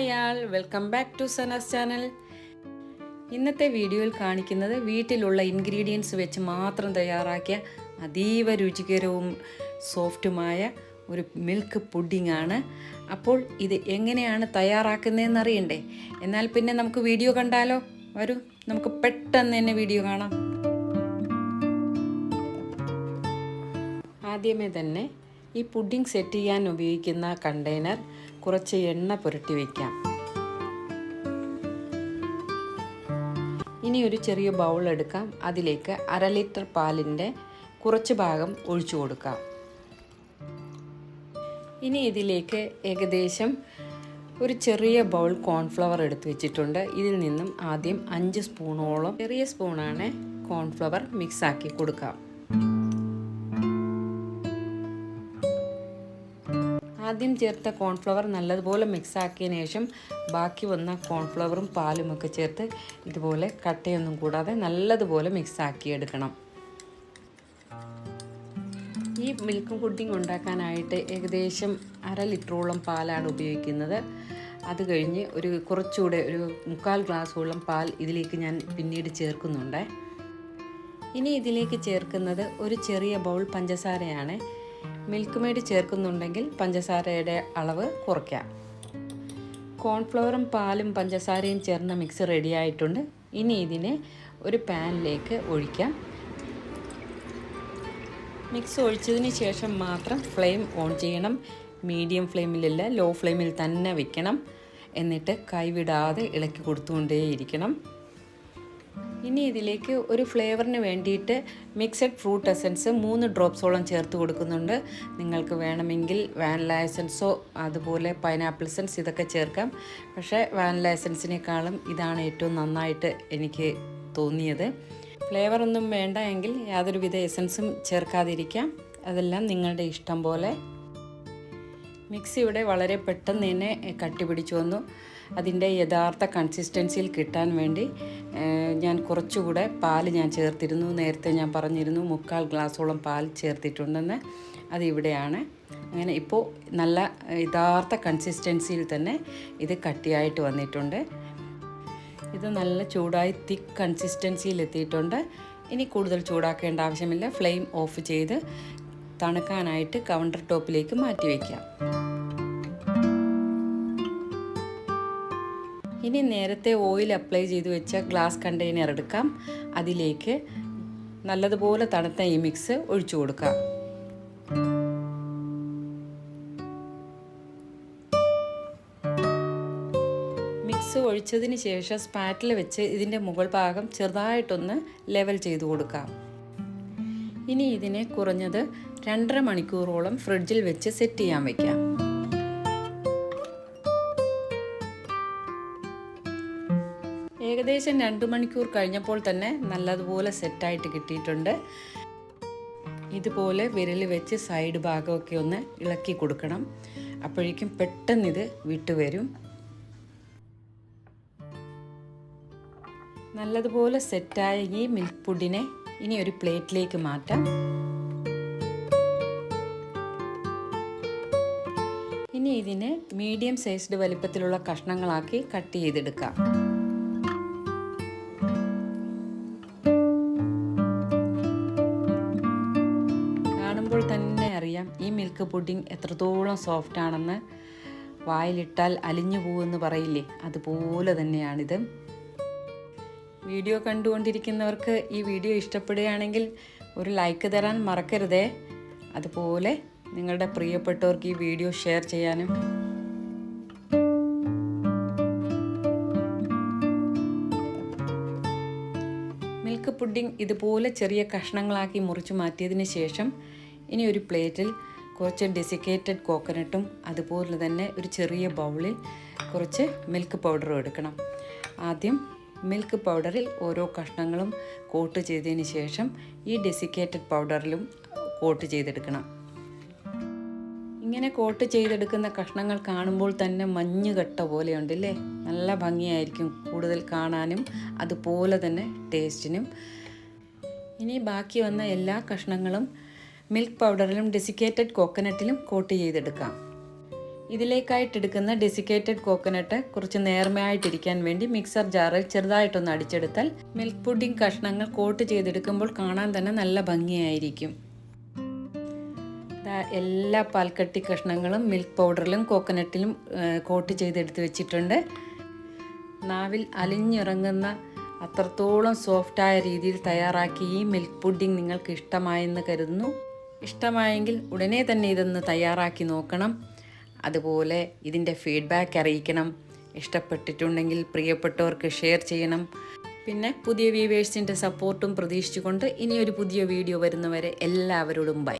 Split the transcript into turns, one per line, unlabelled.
Hi all welcome back to Sana's channel. ഇന്നത്തെ വീഡിയോയിൽ കാണിക്കുന്നത് വീട്ടിലുള്ള ഇൻഗ്രീഡിയൻസ് വെച്ച് മാത്രം തയ്യാറാക്കിയ അതീവ രുചികരവും സോഫ്റ്റുമായ ഒരു മിൽക്ക് പുഡിംഗ് ആണ് അപ്പോൾ ഇത് എങ്ങനെയാണ് തയ്യാറാക്കുന്നതെന്ന് അറിയണ്ടേ എന്നാൽ പിന്നെ നമുക്ക് വീഡിയോ കണ്ടാലോ? വരൂ നമുക്ക് പെട്ടെന്ന് തന്നെ വീഡിയോ കാണാം. ആദ്യമേ തന്നെ ഈ പുഡിംഗ് സെറ്റ് ചെയ്യാൻ ഉപയോഗിക്കുന്ന കണ്ടെയ്നർ കുറച്ച് എണ്ണ പുരട്ടി വയ്ക്കാം ഇനി ഒരു ചെറിയ ബൗൾ എടുക്കാം. അതിലേക്ക് അര ലിറ്റർ പാലിന്റെ കുറച്ച് ഭാഗം ഒഴിച്ചു കൊടുക്കാം. ഇനി ഇതിലേക്ക് ഏകദേശം ഒരു ചെറിയ ബൗൾ കോൺഫ്ലവർ എടുത്ത് വെച്ചിട്ടുണ്ട്. ഇതിൽ നിന്നും ആദ്യം അഞ്ച് സ്പൂണോളം ചെറിയ സ്പൂണാണ് കോൺഫ്ലവർ മിക്സ് ആക്കി കൊടുക്കാം. ആദ്യം ചേർത്ത കോൺഫ്ലവർ നല്ലതുപോലെ മിക്സ് ആക്കിയതിന് ശേഷം ബാക്കി വന്ന കോൺഫ്ലവറും പാലുമൊക്കെ ചേർത്ത് ഇതുപോലെ കട്ടയൊന്നും കൂടാതെ നല്ലതുപോലെ മിക്സ് ആക്കി എടുക്കണം ഈ മിൽക്ക് പുഡിംഗ് ഉണ്ടാക്കാനായിട്ട് ഏകദേശം അര ലിറ്ററോളം പാലാണ് ഉപയോഗിക്കുന്നത്. അത് കഴിഞ്ഞ് ഒരു കുറച്ചുകൂടെ ഒരു മുക്കാൽ ഗ്ലാസ്സോളം പാൽ ഇതിലേക്ക് ഞാൻ പിന്നീട് ചേർക്കുന്നുണ്ട്. ഇനി ഇതിലേക്ക് ചേർക്കുന്നത് ഒരു ചെറിയ ബൗൾ പഞ്ചസാരയാണ്. മിൽക്ക് മെയ്ഡ് ചേർക്കുന്നുണ്ടെങ്കിൽ പഞ്ചസാരയുടെ അളവ് കുറയ്ക്കാം. കോൺഫ്ലവറും പാലും പഞ്ചസാരയും ചേർന്ന മിക്സ് റെഡിയായിട്ടുണ്ട്. ഇനി ഇതിനെ ഒരു പാനിലേക്ക് ഒഴിക്കാം. മിക്സ് ഒഴിച്ചതിന് ശേഷം മാത്രം ഫ്ലെയിം ഓൺ ചെയ്യണം. മീഡിയം ഫ്ലെയിമിലല്ല ലോ ഫ്ലെയിമിൽ തന്നെ വെക്കണം. എന്നിട്ട് കൈവിടാതെ ഇളക്കി കൊടുത്തുകൊണ്ടേയിരിക്കണം. ഇനി ഇതിലേക്ക് ഒരു ഫ്ലേവറിന് വേണ്ടിയിട്ട് മിക്സഡ് ഫ്രൂട്ട് എസൻസ് മൂന്ന് ഡ്രോപ്സോളം ചേർത്ത് കൊടുക്കുന്നുണ്ട്. നിങ്ങൾക്ക് വേണമെങ്കിൽ വാനില എസൻസോ അതുപോലെ പൈനാപ്പിൾ എസൻസ് ഇതൊക്കെ ചേർക്കാം. പക്ഷേ വാനില എസൻസിനേക്കാളും ഇതാണ് ഏറ്റവും നന്നായിട്ട് എനിക്ക് തോന്നിയത്. ഫ്ലേവർ ഒന്നും വേണ്ട എങ്കിൽ യാതൊരുവിധ എസൻസും ചേർക്കാതിരിക്കാം. അതെല്ലാം നിങ്ങളുടെ ഇഷ്ടം പോലെ. മിക്സി ഇവിടെ വളരെ പെട്ടെന്ന് തന്നെ കട്ടി പിടിച്ചു വന്നു. അതിന്റെ യഥാർത്ഥ കൺസിസ്റ്റൻസിയിൽ കിട്ടാൻ വേണ്ടി ഞാൻ കുറച്ചുകൂടെ പാൽ ഞാൻ ചേർത്തിരുന്നു. നേരത്തെ ഞാൻ പറഞ്ഞിരുന്നു മുക്കാൽ ഗ്ലാസോളം പാൽ ചേർത്തിട്ടുണ്ടെന്ന്. അതിവിടെയാണ്. അങ്ങനെ ഇപ്പോൾ നല്ല യഥാർത്ഥ കൺസിസ്റ്റൻസിയിൽ തന്നെ ഇത് കട്ടിയായിട്ട് വന്നിട്ടുണ്ട്. ഇത് നല്ല ചൂടായി തിക്ക് കൺസിസ്റ്റൻസിയിൽ എത്തിയിട്ടുണ്ട്. ഇനി കൂടുതൽ ചൂടാക്കേണ്ട ആവശ്യമില്ല. ഫ്ലെയിം ഓഫ് ചെയ്ത് തണുക്കാനായിട്ട് കൗണ്ടർ ടോപ്പിലേക്ക് മാറ്റി വയ്ക്കാം ഇനി നേരത്തെ ഓയിൽ അപ്ലൈ ചെയ്ത് വെച്ച ഗ്ലാസ് കണ്ടെയ്നർ എടുക്കാം. അതിലേക്ക് നല്ലതുപോലെ തണുത്ത ഈ മിക്സ് ഒഴിച്ചു കൊടുക്കാം. മിക്സ് ഒഴിച്ചതിന് ശേഷം സ്പാറ്റിൽ വെച്ച് ഇതിന്റെ മുകൾ ഭാഗം ചെറുതായിട്ടൊന്ന് ലെവൽ ചെയ്ത് കൊടുക്കാം. ഇനി ഇതിനെ കുറഞ്ഞത് രണ്ടര മണിക്കൂറോളം ഫ്രിഡ്ജിൽ വെച്ച് സെറ്റ് ചെയ്യാൻ വയ്ക്കാം ഏകദേശം രണ്ട് മണിക്കൂർ കഴിഞ്ഞപ്പോൾ തന്നെ നല്ലതുപോലെ സെറ്റായിട്ട് കിട്ടിയിട്ടുണ്ട്. ഇതുപോലെ വിരൽ വെച്ച് സൈഡ് ഭാഗമൊക്കെ ഒന്ന് ഇളക്കി കൊടുക്കണം. അപ്പോഴേക്കും പെട്ടെന്ന് ഇത് വിട്ടുവരും നല്ലതുപോലെ സെറ്റായ ഈ മിൽക്ക് പുഡിനെ ഇനി ഒരു പ്ലേറ്റിലേക്ക് മാറ്റാം. ഇനി ഇതിനെ മീഡിയം സൈസ്ഡ് വലിപ്പത്തിലുള്ള കഷ്ണങ്ങളാക്കി കട്ട് ചെയ്തെടുക്കാം. അറിയാം ഈ മിൽക്ക് പുഡിംഗ് എത്രത്തോളം സോഫ്റ്റ് ആണെന്ന് വായിലിട്ടാൽ അലിഞ്ഞു പോകുമെന്ന് പറയില്ലേ? അതുപോലെ തന്നെയാണിത്. വീഡിയോ കണ്ടുകൊണ്ടിരിക്കുന്നവർക്ക് ഈ വീഡിയോ ഇഷ്ടപ്പെടുകയാണെങ്കിൽ ഒരു ലൈക്ക് തരാൻ മറക്കരുതേ. അതുപോലെ നിങ്ങളുടെ പ്രിയപ്പെട്ടവർക്ക് ഈ വീഡിയോ ഷെയർ ചെയ്യാനും. മിൽക്ക് പുഡിംഗ് ഇതുപോലെ ചെറിയ കഷ്ണങ്ങളാക്കി മുറിച്ചു മാറ്റിയതിന് ശേഷം ഇനി ഒരു പ്ലേറ്റിൽ കുറച്ച് ഡെസിക്കേറ്റഡ് കോക്കനട്ടും അതുപോലെ തന്നെ ഒരു ചെറിയ ബൗളിൽ കുറച്ച് മിൽക്ക് പൗഡറും എടുക്കണം. ആദ്യം മിൽക്ക് പൗഡറിൽ ഓരോ കഷ്ണങ്ങളും കോട്ട് ചെയ്തതിന് ശേഷം ഈ ഡെസിക്കേറ്റഡ് പൗഡറിലും കോട്ട് ചെയ്തെടുക്കണം. ഇങ്ങനെ കോട്ട് ചെയ്തെടുക്കുന്ന കഷ്ണങ്ങൾ കാണുമ്പോൾ തന്നെ മഞ്ഞ് കട്ട പോലെയുണ്ടല്ലേ നല്ല ഭംഗിയായിരിക്കും കൂടുതൽ കാണാനും അതുപോലെ തന്നെ ടേസ്റ്റിനും ഇനി ബാക്കി വന്ന എല്ലാ കഷ്ണങ്ങളും മിൽക്ക് പൗഡറിലും ഡെസിക്കേറ്റഡ് കോക്കനട്ടിലും കോട്ട് ചെയ്തെടുക്കാം. ഇതിലേക്കായിട്ടെടുക്കുന്ന ഡെസിക്കേറ്റഡ് കോക്കനട്ട് കുറച്ച് നേർമയായിട്ടിരിക്കാൻ വേണ്ടി മിക്സർ ജാറിൽ ചെറുതായിട്ടൊന്ന് അടിച്ചെടുത്താൽ മിൽക്ക് പുഡിംഗ് കഷ്ണങ്ങൾ കോട്ട് ചെയ്തെടുക്കുമ്പോൾ കാണാൻ തന്നെ നല്ല ഭംഗിയായിരിക്കും. എല്ലാ പാൽക്കട്ടി കഷ്ണങ്ങളും മിൽക്ക് പൗഡറിലും കോക്കനട്ടിലും കോട്ട് ചെയ്തെടുത്ത് വെച്ചിട്ടുണ്ട്. നാവിൽ അലിഞ്ഞിറങ്ങുന്ന അത്രത്തോളം സോഫ്റ്റായ രീതിയിൽ തയ്യാറാക്കി ഈ മിൽക്ക് പുഡിംഗ് നിങ്ങൾക്ക് ഇഷ്ടമായെന്ന് കരുതുന്നു. ഇഷ്ടമായെങ്കിൽ ഉടനെ തന്നെ ഇതൊന്ന് തയ്യാറാക്കി നോക്കണം. അതുപോലെ ഇതിന്റെ ഫീഡ്ബാക്ക് അറിയിക്കണം. ഇഷ്ടപ്പെട്ടിട്ടുണ്ടെങ്കിൽ പ്രിയപ്പെട്ടവർക്ക് ഷെയർ ചെയ്യണം. പിന്നെ പുതിയ വ്യൂവേഴ്സിന്റെ സപ്പോർട്ടും പ്രതീക്ഷിച്ചുകൊണ്ട് ഇനിയൊരു പുതിയ വീഡിയോ വരുന്നവരെ എല്ലാവരോടും ബൈ